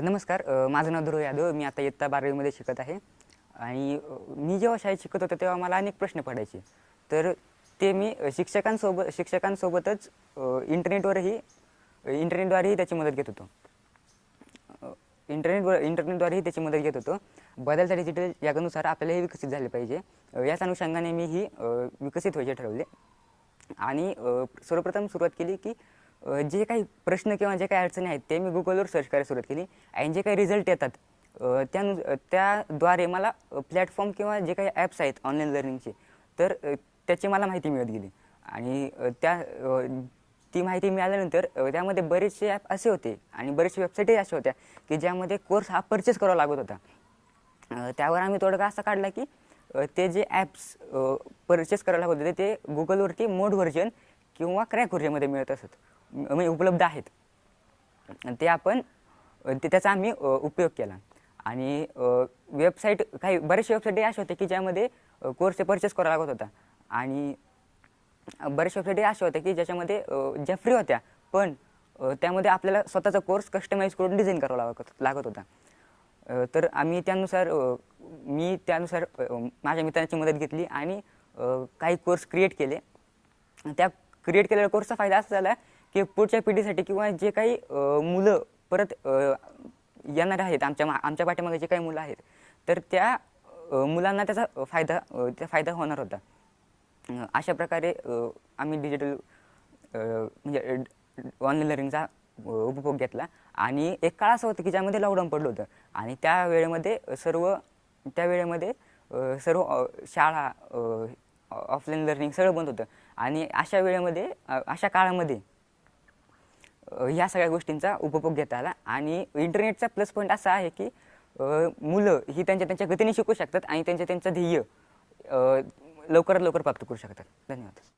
नमस्कार. माझं नाव ध्रुव यादव. मी आता इयत्ता बारावीमध्ये शिकत आहे. आणि मी जेव्हा शाळेत शिकत होतो तेव्हा मला अनेक प्रश्न पडायचे. तर ते मी शिक्षकांसोबत शिक्षकांसोबतच इंटरनेटवरही इंटरनेटद्वारेही त्याची मदत घेत होतो. इंटरनेटवर इंटरनेटद्वारेही त्याची मदत घेत होतो. बदलता डिजिटल जगानुसार आपल्याला हे विकसित झाले पाहिजे. याच अनुषंगाने मी ही विकसित व्हायचे ठरवले. आणि सर्वप्रथम सुरुवात केली की जे काही प्रश्न किंवा जे काही अडचणी आहेत ते मी गुगलवर सर्च करायला सुरुवात केली. आणि जे काही रिझल्ट येतात त्यानु त्याद्वारे मला प्लॅटफॉर्म किंवा जे काही ॲप्स आहेत ऑनलाईन लर्निंगचे तर त्याची मला माहिती मिळत गेली. आणि त्या ती माहिती मिळाल्यानंतर त्यामध्ये बरेचसे ॲप असे होते आणि बरेचसे वेबसाईटही अशा होत्या की ज्यामध्ये कोर्स हा परचेस करावा लागत होता. त्यावर आम्ही तोडगा असा काढला की ते जे ॲप्स परचेस करायला लागत होते ते गुगलवरती मोड व्हर्जन किंवा क्रॅक व्हर्जनमध्ये मिळत असत. म्हणजे उपलब्ध आहेत. आणि ते आपण ते त्याचा आम्ही उपयोग केला. आणि वेबसाईट काही बरेचसे वेबसाईट अशा होत्या की ज्यामध्ये कोर्स परचेस करावा लागत होता. आणि बऱ्याचशा वेबसाईट अशा होत्या की ज्याच्यामध्ये ज्या फ्री होत्या पण त्यामध्ये आपल्याला स्वतःचा कोर्स कस्टमाइज करून डिझाईन करावा लागत लागत होता. तर आम्ही त्यानुसार मी त्यानुसार माझ्या मित्रांची मदत घेतली आणि काही कोर्स क्रिएट केले. त्या क्रिएट केलेल्या कोर्सचा फायदा असा झाला की पुढच्या पिढीसाठी किंवा जे काही मुलं परत येणार आहेत आमच्या मा आमच्या पाठीमागे जे काही मुलं आहेत तर त्या मुलांना त्याचा फायदा त्याचा त्या फायदा होणार होता. अशा प्रकारे आम्ही डिजिटल म्हणजे ऑनलाईन लर्निंगचा उपभोग घेतला. आणि एक काळ असं होतं की ज्यामध्ये लॉकडाऊन पडलं होतं. आणि त्या वेळेमध्ये सर्व त्या वेळेमध्ये सर्व शाळा ऑफलाईन लर्निंग सगळं बंद होतं. आणि अशा वेळेमध्ये अशा काळामध्ये ह्या सगळ्या गोष्टींचा उपभोग घेता आला आणि इंटरनेटचा प्लस पॉईंट असा आहे की मुलं ही त्यांच्या त्यांच्या गतीने शिकू शकतात आणि त्यांच्या त्यांचं ध्येय लवकरात लवकर प्राप्त करू शकतात. धन्यवाद.